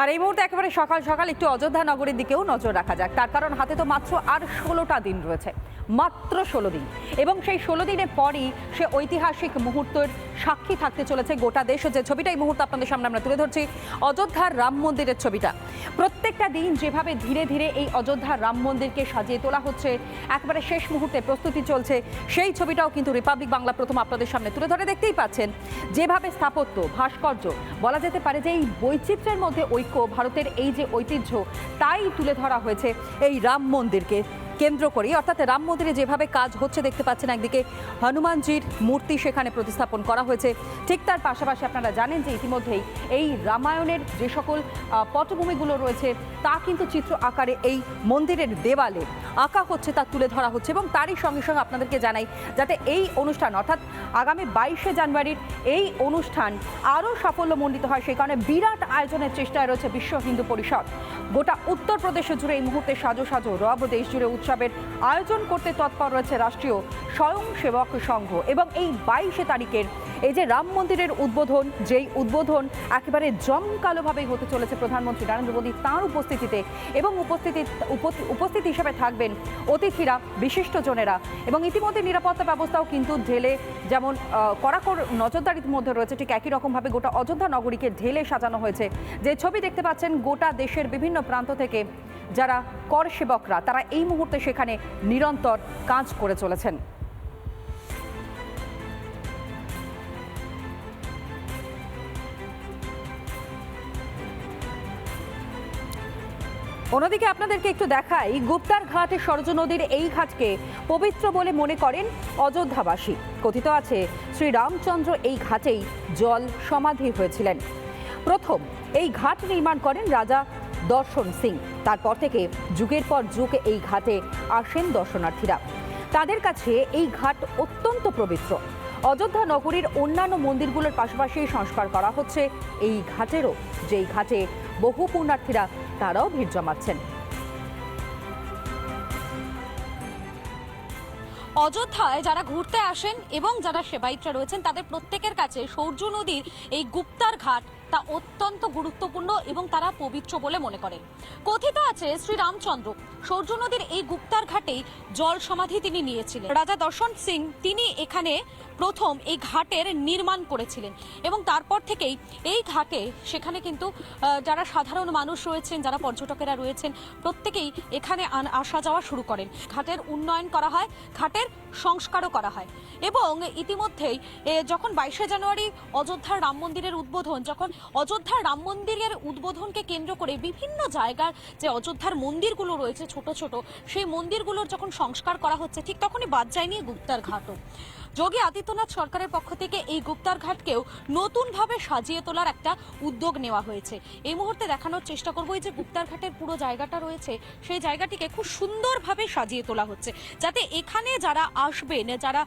আর এই মুহূর্তে একেবারে সকাল সকাল একটু অযোধ্যা নগরীর দিকেও নজর রাখা যাক। তার কারণ হাতে তো মাত্র আর ষোলোটা দিন রয়েছে। মাত্র ষোলো দিন। এবং সেই ষোলো দিনের পরই সে ঐতিহাসিক মুহূর্তের সাক্ষী থাকতে চলেছে গোটা দেশ। যে ছবিটা এই মুহূর্তে আপনাদের সামনে আমরা তুলে ধরছি, অযোধ্যার রাম মন্দিরের ছবিটা। প্রত্যেকটা দিন যেভাবে ধীরে ধীরে এই অযোধ্যার রাম মন্দিরকে সাজিয়ে তোলা হচ্ছে, একবারে শেষ মুহূর্তে প্রস্তুতি চলছে, সেই ছবিটাও কিন্তু রিপাবলিক বাংলা প্রথম আপনাদের সামনে তুলে ধরে দেখতেই পাচ্ছেন। যেভাবে স্থাপত্য, ভাস্কর্য, বলা যেতে পারে যে এই বৈচিত্র্যের মধ্যে ঐক্য, ভারতের এই যে ঐতিহ্য, তাই তুলে ধরা হয়েছে এই রাম মন্দিরকে। কেন্দ্র করে অর্থাৎ রাম মন্দিরে যেভাবে কাজ হচ্ছে, দেখতে পাচ্ছেন একদিকে হনুমানজির মূর্তি সেখানে প্রতিস্থাপন করা হয়েছে। ঠিক তার পাশাপাশি আপনারা জানেন যে ইতিমধ্যেই এই রামায়ণের যে সকল পটভূমিগুলো রয়েছে, তা কিন্তু চিত্র আকারে এই মন্দিরের দেওয়ালে আঁকা হচ্ছে, তা তুলে ধরা হচ্ছে এবং তারই সঙ্গে সঙ্গে আপনাদেরকে জানাই যাতে এই অনুষ্ঠান, অর্থাৎ আগামী বাইশে জানুয়ারির এই অনুষ্ঠান আরও সাফল্যমণ্ডিত হয়। সেই কারণে বিরাট আয়োজনের চেষ্টায় রয়েছে বিশ্ব হিন্দু পরিষদ। গোটা উত্তরপ্রদেশ জুড়ে এই মুহূর্তে সাজো সাজো, রব দেশ জুড়ে উৎসবের আয়োজন করতে তৎপর রয়েছে রাষ্ট্রীয় স্বয়ংসেবক সংঘ এবং এই বাইশে তারিখের এই যে রাম মন্দিরের উদ্বোধন, যেই উদ্বোধন একেবারে জমকালোভাবে হতে চলেছে প্রধানমন্ত্রী নরেন্দ্র মোদী তাঁর উপস্থিতিতে এবং উপস্থিতি উপ- উপস্থিত হিসেবে থাকবেন অতিথিরা বিশিষ্টজনেরা এবং ইতিমধ্যে নিরাপত্তা ব্যবস্থাও কিন্তু ঢেলে যেমন কড়াকড় নজরদারির মধ্যে রয়েছে, ঠিক একই রকমভাবে গোটা অযোধ্যা নগরীকে ঢেলে সাজানো হয়েছে। যে ছবি দেখতে পাচ্ছেন গোটা দেশের বিভিন্ন প্রান্ত থেকে যারা কর সেবকরা, তারা এই মুহূর্তে সেখানে নিরন্তর কাজ করে চলেছেন। অন্যদিকে আপনাদেরকে একটু দেখাই, গুপ্তার ঘাটে সরজ নদীর এই ঘাটকে পবিত্র বলে মনে করেন অযোধ্যাবাসী। কথিত আছে শ্রী রামচন্দ্র এই ঘাটেই জল সমাধি হয়েছিলেন। প্রথম, এই ঘাট নির্মাণ করেন রাজা দর্শন সিং। তারপর থেকে যুগের পর যুগ এই ঘাটে আসেন দর্শনার্থীরা। তাদের কাছে এই ঘাট অত্যন্ত পবিত্র। অযোধ্যা নগরীর অন্যান্য মন্দিরগুলোর পাশাপাশি সংস্কার করা হচ্ছে এই ঘাটেরও, যেই ঘাটে বহু পুণ্যার্থীরা তারাও ভিড় জমাচ্ছেন। অযোধ্যায় যারা ঘুরতে আসেন এবং যারা সেবায়িতরা রয়েছেন, তাদের প্রত্যেকের কাছে সৌর্য নদীর এই গুপ্তার ঘাট তা অত্যন্ত গুরুত্বপূর্ণ এবং তারা পবিত্র বলে মনে করেন। কথিত আছে শ্রী রামচন্দ্র, সৌর্য নদীর এই গুপ্তার ঘাটেই জল সমাধি তিনি নিয়েছিলেন। রাজা দর্শন সিং তিনি এখানে প্রথম এই ঘাটের নির্মাণ করেছিলেন এবং তারপর থেকেই এই ঘাটে সেখানে কিন্তু যারা সাধারণ মানুষ রয়েছেন, যারা পর্যটকেরা রয়েছেন, প্রত্যেকেই এখানে আসা যাওয়া শুরু করেন। ঘাটের উন্নয়ন করা হয়। ঘাটের সংস্কারও করা হয়। এবং ইতিমধ্যেই যখন বাইশে জানুয়ারি অযোধ্যার রাম মন্দিরের উদ্বোধন, যখন অযোধ্যার রাম মন্দিরের উদ্বোধনকে কেন্দ্র করে বিভিন্ন জায়গার যে অযোধ্যার মন্দিরগুলো রয়েছে ছোট ছোট, সেই মন্দিরগুলোর যখন সংস্কার করা হচ্ছে, ঠিক তখনই বাদ যায়নি গুপ্তার ঘাটও। যোগী আদিত্যনাথ সরকারের পক্ষ থেকে এই গুপ্তার ঘাটকেও নতুনভাবে সাজিয়ে তোলার একটা উদ্যোগ নেওয়া হয়েছে। এই মুহূর্তে দেখানোর চেষ্টা করব এই যে গুপ্তার ঘাটের পুরো জায়গাটা রয়েছে, সেই জায়গাটিকে খুব সুন্দরভাবে সাজিয়ে তোলা হচ্ছে। যাতে এখানে যারা আসবেন, যারা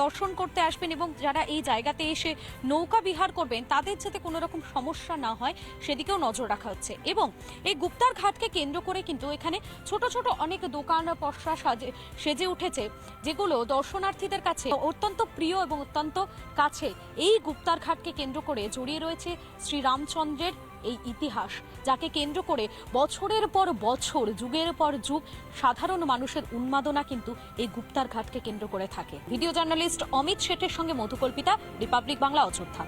দর্শন করতে আসবেন এবং যারা এই জায়গাতে এসে নৌকা বিহার করবেন, তাদের যাতে কোনো রকম সমস্যা না হয়, সেদিকেও নজর রাখা হচ্ছে। এবং এই গুপ্তার ঘাটকে কেন্দ্র করে কিন্তু এখানে ছোট ছোট অনেক দোকান পসরা সাজে, সেজে উঠেছে, যেগুলো দর্শনার্থীদের কাছে অত্যন্ত প্রিয় এবং অত্যন্ত কাছে। এই গুপ্তার ঘাটকে কেন্দ্র করে জড়িয়ে রয়েছে শ্রীরামচন্দ্রের এই ইতিহাস, যাকে কেন্দ্র করে বছরের পর বছর, যুগের পর যুগ, সাধারণ মানুষের উন্মাদনা কিন্তু এই গুপ্তার ঘাটকে কেন্দ্র করে থাকে। ভিডিও জার্নালিস্ট অমিত শেঠের সঙ্গে মধুকল্পিতা, রিপাবলিক বাংলা অযোধ্যা।